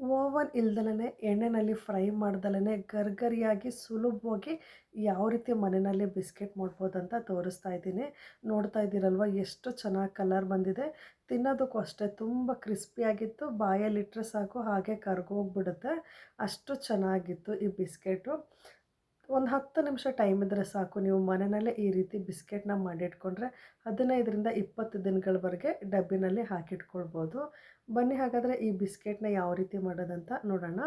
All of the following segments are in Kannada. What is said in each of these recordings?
ಓವನ್ ಇಲ್ದಲೇ ಎಣ್ಣೆಯಲ್ಲಿ ಫ್ರೈ ಮಾಡ್ದಲೇ ಗರ್ಗರಿಯಾಗಿ ಸುಲಭವಾಗಿ ಯಾವ ರೀತಿ ಮನೆಯಲ್ಲಿ ಬಿಸ್ಕೆಟ್ ಮಾಡ್ಬೋದು ಅಂತ ತೋರಿಸ್ತಾ ಇದ್ದೀನಿ. ನೋಡ್ತಾ ಇದ್ದೀರಲ್ವ, ಎಷ್ಟು ಚೆನ್ನಾಗಿ ಕಲರ್ ಬಂದಿದೆ. ತಿನ್ನೋದಕ್ಕೂ ಅಷ್ಟೇ ತುಂಬ ಕ್ರಿಸ್ಪಿಯಾಗಿತ್ತು ಬಾಯಲ್ಲಿಟ್ಟರೆ ಸಾಕು, ಹಾಗೆ ಕರ್ಗೋಗ್ಬಿಡುತ್ತೆ. ಅಷ್ಟು ಚೆನ್ನಾಗಿತ್ತು ಈ ಬಿಸ್ಕೆಟು. ಒಂದು ಹತ್ತು ನಿಮಿಷ ಟೈಮ್ ಇದ್ದರೆ ಸಾಕು. ನೀವು ಮನೆಯಲ್ಲೇ ಈ ರೀತಿ ಬಿಸ್ಕೆಟ್ನ ಮಾಡಿಟ್ಕೊಂಡ್ರೆ ಹದಿನೈದರಿಂದ ಇಪ್ಪತ್ತು ದಿನಗಳವರೆಗೆ ಡಬ್ಬಿನಲ್ಲಿ ಹಾಕಿಟ್ಕೊಳ್ಬೋದು. ಬನ್ನಿ ಹಾಗಾದರೆ ಈ ಬಿಸ್ಕೆಟ್ನ ಯಾವ ರೀತಿ ಮಾಡೋದಂತ ನೋಡೋಣ.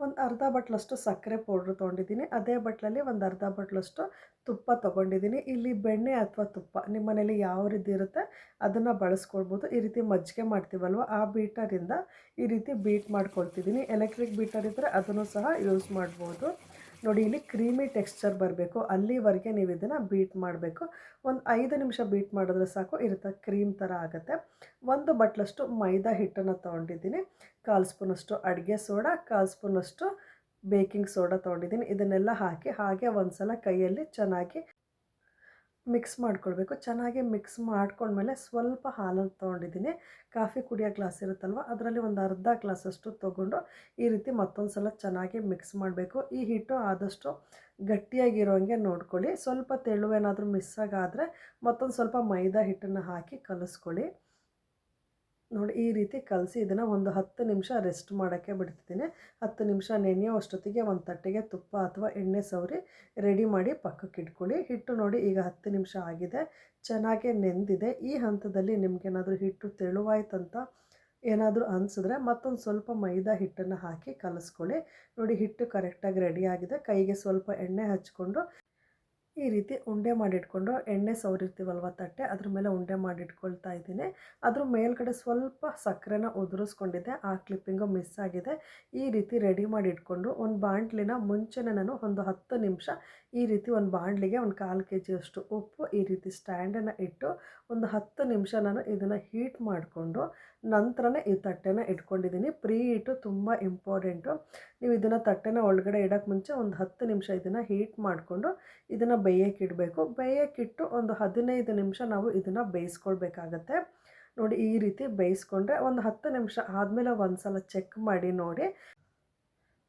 ಒಂದು ಅರ್ಧ ಬಟ್ಲಷ್ಟು ಸಕ್ಕರೆ ಪೌಡ್ರ್ ತೊಗೊಂಡಿದ್ದೀನಿ. ಅದೇ ಬಟ್ಲಲ್ಲಿ ಒಂದು ಅರ್ಧ ಬಟ್ಲಷ್ಟು ತುಪ್ಪ ತೊಗೊಂಡಿದ್ದೀನಿ. ಇಲ್ಲಿ ಬೆಣ್ಣೆ ಅಥವಾ ತುಪ್ಪ ನಿಮ್ಮ ಮನೇಲಿ ಯಾವ ರೀತಿ ಇರುತ್ತೆ ಅದನ್ನು ಬಳಸ್ಕೊಳ್ಬೋದು. ಈ ರೀತಿ ಮಜ್ಜಿಗೆ ಮಾಡ್ತೀವಲ್ವ, ಆ ಬೀಟರಿಂದ ಈ ರೀತಿ ಬೀಟ್ ಮಾಡ್ಕೊಳ್ತಿದ್ದೀನಿ. ಎಲೆಕ್ಟ್ರಿಕ್ ಬೀಟರ್ ಇದ್ದರೆ ಅದನ್ನು ಸಹ ಯೂಸ್ ಮಾಡ್ಬೋದು. ನೋಡಿ, ಇಲ್ಲಿ ಕ್ರೀಮಿ ಟೆಕ್ಸ್ಚರ್ ಬರಬೇಕು. ಅಲ್ಲಿವರೆಗೆ ನೀವು ಇದನ್ನು ಬೀಟ್ ಮಾಡಬೇಕು. ಒಂದು ಐದು ನಿಮಿಷ ಬೀಟ್ ಮಾಡಿದ್ರೆ ಸಾಕು, ಇರುತ್ತೆ. ಕ್ರೀಮ್ ಥರ ಆಗುತ್ತೆ. ಒಂದು ಬಟ್ಲಷ್ಟು ಮೈದಾ ಹಿಟ್ಟನ್ನು ತೊಗೊಂಡಿದ್ದೀನಿ. ಕಾಲು ಸ್ಪೂನಷ್ಟು ಅಡುಗೆ ಸೋಡಾ, ಕಾಲು ಸ್ಪೂನಷ್ಟು ಬೇಕಿಂಗ್ ಸೋಡಾ ತೊಗೊಂಡಿದ್ದೀನಿ. ಇದನ್ನೆಲ್ಲ ಹಾಕಿ, ಹಾಗೆ ಒಂದು ಸಲ ಕೈಯಲ್ಲಿ ಚೆನ್ನಾಗಿ ಮಿಕ್ಸ್ ಮಾಡ್ಕೊಳ್ಬೇಕು. ಚೆನ್ನಾಗಿ ಮಿಕ್ಸ್ ಮಾಡ್ಕೊಂಡ್ಮೇಲೆ ಸ್ವಲ್ಪ ಹಾಲನ್ನು ತೊಗೊಂಡಿದ್ದೀನಿ. ಕಾಫಿ ಕುಡಿಯೋ ಗ್ಲಾಸ್ ಇರುತ್ತಲ್ವ, ಅದರಲ್ಲಿ ಒಂದು ಅರ್ಧ ಗ್ಲಾಸಷ್ಟು ತೊಗೊಂಡು ಈ ರೀತಿ ಮತ್ತೊಂದು ಸಲ ಚೆನ್ನಾಗಿ ಮಿಕ್ಸ್ ಮಾಡಬೇಕು. ಈ ಹಿಟ್ಟು ಆದಷ್ಟು ಗಟ್ಟಿಯಾಗಿರೋಂಗೆ ನೋಡ್ಕೊಳ್ಳಿ. ಸ್ವಲ್ಪ ತೆಳುವೇನಾದರೂ ಮಿಸ್ ಆಗಾದರೆ ಮತ್ತೊಂದು ಸ್ವಲ್ಪ ಮೈದಾ ಹಿಟ್ಟನ್ನು ಹಾಕಿ ಕಲಿಸ್ಕೊಳ್ಳಿ. ನೋಡಿ ಈ ರೀತಿ ಕಲಸಿ ಇದನ್ನು ಒಂದು ಹತ್ತು ನಿಮಿಷ ರೆಸ್ಟ್ ಮಾಡೋಕ್ಕೆ ಬಿಡ್ತಿದ್ದೀನಿ. ಹತ್ತು ನಿಮಿಷ ನೆನೆಯೋ ಅಷ್ಟೊತ್ತಿಗೆ ಒಂದು ತಟ್ಟೆಗೆ ತುಪ್ಪ ಅಥವಾ ಎಣ್ಣೆ ಸವರಿ ರೆಡಿ ಮಾಡಿ ಪಕ್ಕಕ್ಕೆ ಇಟ್ಕೊಳ್ಳಿ. ಹಿಟ್ಟು ನೋಡಿ ಈಗ ಹತ್ತು ನಿಮಿಷ ಆಗಿದೆ. ಚೆನ್ನಾಗಿ ನೆಂದಿದೆ. ಈ ಹಂತದಲ್ಲಿ ನಿಮಗೇನಾದರೂ ಹಿಟ್ಟು ತೆಳುವಾಯ್ತಂತ ಏನಾದರೂ ಅನಿಸಿದ್ರೆ ಮತ್ತೊಂದು ಸ್ವಲ್ಪ ಮೈದಾ ಹಿಟ್ಟನ್ನು ಹಾಕಿ ಕಲಸ್ಕೊಳ್ಳಿ. ನೋಡಿ ಹಿಟ್ಟು ಕರೆಕ್ಟಾಗಿ ರೆಡಿಯಾಗಿದೆ ಕೈಗೆ ಸ್ವಲ್ಪ ಎಣ್ಣೆ ಹಚ್ಕೊಂಡು ಈ ರೀತಿ ಉಂಡೆ ಮಾಡಿಟ್ಕೊಂಡು ಎಣ್ಣೆ ಸವರಿರ್ತೀವಲ್ವ ತಟ್ಟೆ, ಅದ್ರ ಮೇಲೆ ಉಂಡೆ ಮಾಡಿಟ್ಕೊಳ್ತಾ ಇದ್ದೀನಿ. ಅದ್ರ ಮೇಲ್ಗಡೆ ಸ್ವಲ್ಪ ಸಕ್ಕರೆನ ಉದುರಿಸ್ಕೊಂಡಿದ್ದೆ, ಆ ಕ್ಲಿಪ್ಪಿಂಗು ಮಿಸ್ ಆಗಿದೆ. ಈ ರೀತಿ ರೆಡಿ ಮಾಡಿ ಇಟ್ಕೊಂಡು ಒಂದು ಬಾಂಡ್ಲಿನ ಮುಂಚೆನೇ ನಾನು ಒಂದು ಹತ್ತು ನಿಮಿಷ ಈ ರೀತಿ ಒಂದು ಬಾಂಡ್ಲಿಗೆ ಒಂದು ಕಾಲು ಕೆ ಜಿಯಷ್ಟು ಉಪ್ಪು ಈ ರೀತಿ ಸ್ಟ್ಯಾಂಡನ್ನು ಇಟ್ಟು ಒಂದು ಹತ್ತು ನಿಮಿಷ ನಾನು ಇದನ್ನು ಹೀಟ್ ಮಾಡಿಕೊಂಡು ನಂತರನೇ ಈ ತಟ್ಟೆನ ಇಟ್ಕೊಂಡಿದ್ದೀನಿ. ಪ್ರೀ ಹೀಟು ತುಂಬ ಇಂಪಾರ್ಟೆಂಟು. ನೀವು ಇದನ್ನು ತಟ್ಟೆನ ಒಳಗಡೆ ಇಡೋಕ್ಕೆ ಮುಂಚೆ ಒಂದು ಹತ್ತು ನಿಮಿಷ ಇದನ್ನು ಹೀಟ್ ಮಾಡಿಕೊಂಡು ಇದನ್ನು ಬೇಯಕ್ಕಿಡಬೇಕು. ಬೇಯಕ್ಕಿಟ್ಟು ಒಂದು ಹದಿನೈದು ನಿಮಿಷ ನಾವು ಇದನ್ನು ಬೇಯಿಸ್ಕೊಳ್ಬೇಕಾಗತ್ತೆ. ನೋಡಿ ಈ ರೀತಿ ಬೇಯಿಸ್ಕೊಂಡ್ರೆ ಒಂದು ಹತ್ತು ನಿಮಿಷ ಆದಮೇಲೆ ಒಂದು ಸಲ ಚೆಕ್ ಮಾಡಿ ನೋಡಿ.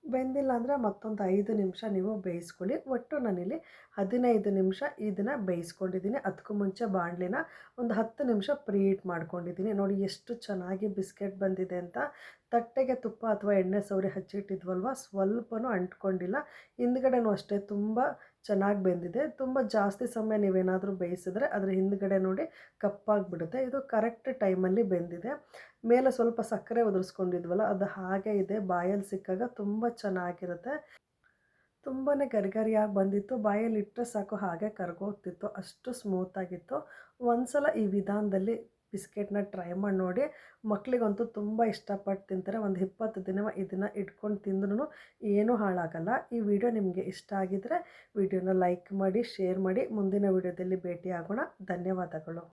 ಬೆಂದಿಲ್ಲ ಅಂದರೆ ಮತ್ತೊಂದು ಐದು ನಿಮಿಷ ನೀವು ಬೇಯಿಸ್ಕೊಳ್ಳಿ. ಒಟ್ಟು ನಾನಿಲ್ಲಿ ಹದಿನೈದು ನಿಮಿಷ ಇದನ್ನು ಬೇಯಿಸ್ಕೊಂಡಿದ್ದೀನಿ. ಅದಕ್ಕೂ ಮುಂಚೆ ಬಾಣಲಿನ ಒಂದು ಹತ್ತು ನಿಮಿಷ ಪ್ರೀಹೀಟ್ ಮಾಡ್ಕೊಂಡಿದ್ದೀನಿ. ನೋಡಿ ಎಷ್ಟು ಚೆನ್ನಾಗಿ ಬಿಸ್ಕೆಟ್ ಬಂದಿದೆ ಅಂತ. ತಟ್ಟೆಗೆ ತುಪ್ಪ ಅಥವಾ ಎಣ್ಣೆ ಸೌರಿ ಹಚ್ಚಿಟ್ಟಿದ್ವಲ್ವ? ಸ್ವಲ್ಪನೂ ಅಂಟ್ಕೊಂಡಿಲ್ಲ. ಹಿಂದ್ಗಡೆನೂ ಅಷ್ಟೇ ತುಂಬ ಚೆನ್ನಾಗಿ ಬೆಂದಿದೆ. ತುಂಬ ಜಾಸ್ತಿ ಸಮಯ ನೀವೇನಾದರೂ ಬೇಯಿಸಿದ್ರೆ ಅದರ ಹಿಂದ್ಗಡೆ ನೋಡಿ ಕಪ್ಪಾಗಿಬಿಡುತ್ತೆ. ಇದು ಕರೆಕ್ಟ್ ಟೈಮಲ್ಲಿ ಬೆಂದಿದೆ. ಮೇಲೆ ಸ್ವಲ್ಪ ಸಕ್ಕರೆ ಉದುರಿಸ್ಕೊಂಡಿದ್ವಲ್ಲ, ಅದು ಹಾಗೆ ಇದೆ. ಬಾಯಲ್ಲಿ ಸಿಕ್ಕಾಗ ತುಂಬ ಚೆನ್ನಾಗಿರುತ್ತೆ. ತುಂಬಾ ಗರಿಗರಿಯಾಗಿ ಬಂದಿತ್ತು. ಬಾಯಲ್ಲಿ ಇಟ್ಟರೆ ಸಾಕು, ಹಾಗೆ ಕರ್ಗೋಗ್ತಿತ್ತು. ಅಷ್ಟು ಸ್ಮೂತಾಗಿತ್ತು ಒಂದು ಸಲ ಈ ವಿಧಾನದಲ್ಲಿ ಬಿಸ್ಕೆಟ್ನ ಟ್ರೈ ಮಾಡಿ ನೋಡಿ. ಮಕ್ಕಳಿಗಂತೂ ತುಂಬ ಇಷ್ಟಪಟ್ಟು ತಿಂತಾರೆ. ಒಂದು ಇಪ್ಪತ್ತು ದಿನ ಇದನ್ನು ಇಟ್ಕೊಂಡು ತಿಂದ್ರೂ ಏನೂ ಹಾಳಾಗಲ್ಲ. ಈ ವಿಡಿಯೋ ನಿಮಗೆ ಇಷ್ಟ ಆಗಿದ್ದರೆ ವಿಡಿಯೋನ ಲೈಕ್ ಮಾಡಿ, ಶೇರ್ ಮಾಡಿ. ಮುಂದಿನ ವಿಡಿಯೋದಲ್ಲಿ ಭೇಟಿಯಾಗೋಣ. ಧನ್ಯವಾದಗಳು.